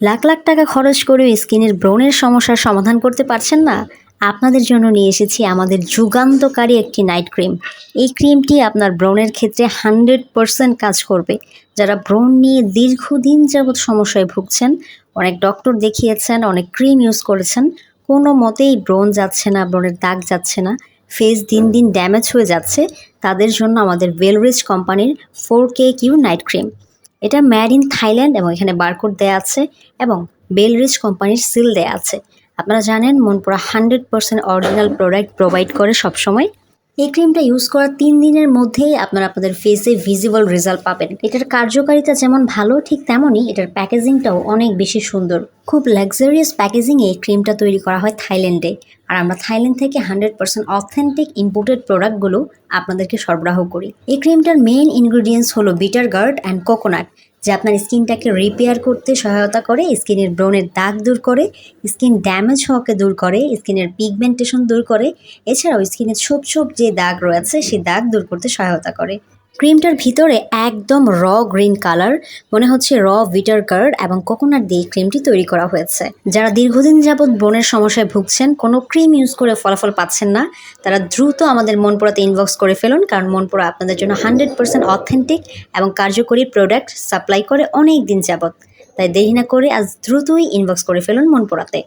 লাখ লাখ টাকা খরচ করেও স্কিনের ব্রণের সমস্যার সমাধান করতে পারছেন না? আপনাদের জন্য নিয়ে এসেছি আমাদের যুগান্তকারী একটি নাইট ক্রিম। এই ক্রিমটি আপনার ব্রণের ক্ষেত্রে হান্ড্রেড পারসেন্ট কাজ করবে। যারা ব্রণ নিয়ে দীর্ঘদিন যাবৎ সমস্যায় ভুগছেন, অনেক ডক্টর দেখিয়েছেন, অনেক ক্রিম ইউজ করেছেন, কোনো মতেই ব্রণ যাচ্ছে না, ব্রণের দাগ যাচ্ছে না, ফেস দিন দিন ড্যামেজ হয়ে যাচ্ছে, তাদের জন্য আমাদের ওয়েলরিচ কোম্পানির four K Q night cream. এটা ম্যাড ইন থাইল্যান্ড এবং এখানে বারকোড দেয়া আছে এবং বেলরিচ কোম্পানির সিল দেয়া আছে। আপনারা জানেন Monpura hundred percent original product provide করে সবসময়। এই ক্রিমটা ইউজ করার তিন দিনের মধ্যেই আপনারা আপনাদের ফেসে ভিজিবল রেজাল্ট পাবেন। এটার কার্যকারিতা যেমন ভালো, ঠিক তেমনই এটার প্যাকেজিংটাও অনেক বেশি সুন্দর। খুব লাক্সারিয়াস প্যাকেজিংয়ে এই ক্রিমটা তৈরি করা হয় থাইল্যান্ডে। আর আমরা থাইল্যান্ড থেকে হান্ড্রেড পার্সেন্ট অথেন্টিক ইম্পোর্টেড প্রোডাক্টগুলো আপনাদেরকে সরবরাহ করি। এই ক্রিমটার মেইন ইনগ্রিডিয়েন্টস হলো বিটার গার্ড অ্যান্ড কোকোনাট যা আপনার স্কিনটাকে রিপেয়ার করতে সহায়তা করে, স্কিনের ব্রণের দাগ দূর করে, স্কিন ড্যামেজ হওয়াকে দূর করে, স্কিনের পিগমেন্টেশন দূর করে। এছাড়াও স্কিনের ছোপ ছোপ যে দাগ রয়েছে, সেই দাগ দূর করতে সহায়তা করে। ক্রিমটার ভিতরে একদম র গ্রিন কালার, মনে হচ্ছে র ভিটার গার্ড এবং কোকোনাট দিয়ে ক্রিমটি তৈরি করা হয়েছে। যারা দীর্ঘদিন যাবৎ ব্রণের সমস্যায় ভুগছেন, কোনো ক্রিম ইউজ করে ফলাফল পাচ্ছেন না, তারা দ্রুত আমাদের মনপুরাতে ইনবক্স করে ফেলুন, কারণ মনপুরা আপনাদের জন্য হান্ড্রেড পার্সেন্ট অথেন্টিক এবং কার্যকরী প্রোডাক্ট সাপ্লাই করে অনেক দিন যাবৎ। তাই দেরি না করে আজ দ্রুতই ইনবক্স করে ফেলুন মনপুরাতে।